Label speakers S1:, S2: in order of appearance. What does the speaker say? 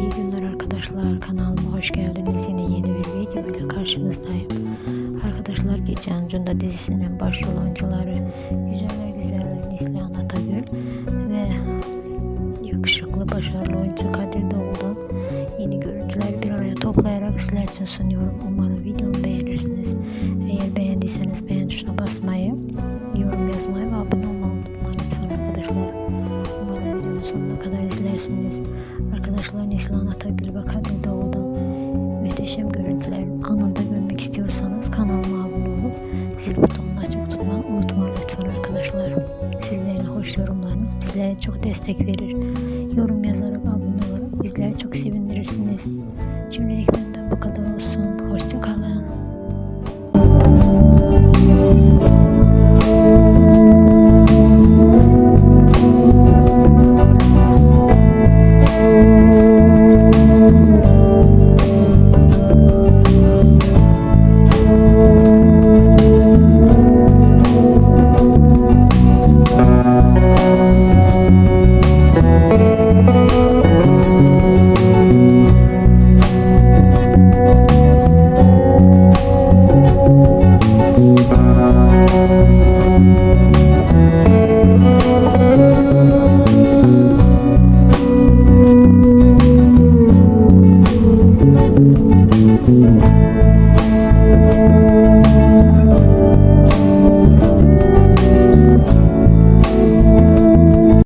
S1: İyi günler arkadaşlar. Kanalıma hoş geldiniz. Yine yeni bir video ile karşınızdayım. Arkadaşlar geçen Cunda dizisinin başrol oyuncuları Güzeller Güzeller Neslihan Atagül ve yakışıklı başarılı oyuncu Kadir Doğulu yeni görüntüleri bir araya toplayarak sizler için sunuyorum. Umarım videomu beğenirsiniz. Eğer beğendiyseniz beğen tuşuna basmayı, yorum yazmayı ve abone olmayı unutmayın arkadaşlar. Kadar izlersiniz. Arkadaşlar Neslihan Atagül ve Kadir Doğulu muhteşem görüntülerin anında görmek istiyorsanız kanalıma abone olup zil butonunu açık tutmayı unutmayın lütfen arkadaşlar. Sizlerin hoş yorumlarınız bizlere çok destek verir. Yorum yazarak abone olarak bizleri çok sevindirirsiniz. Şimdilik ben Thank you.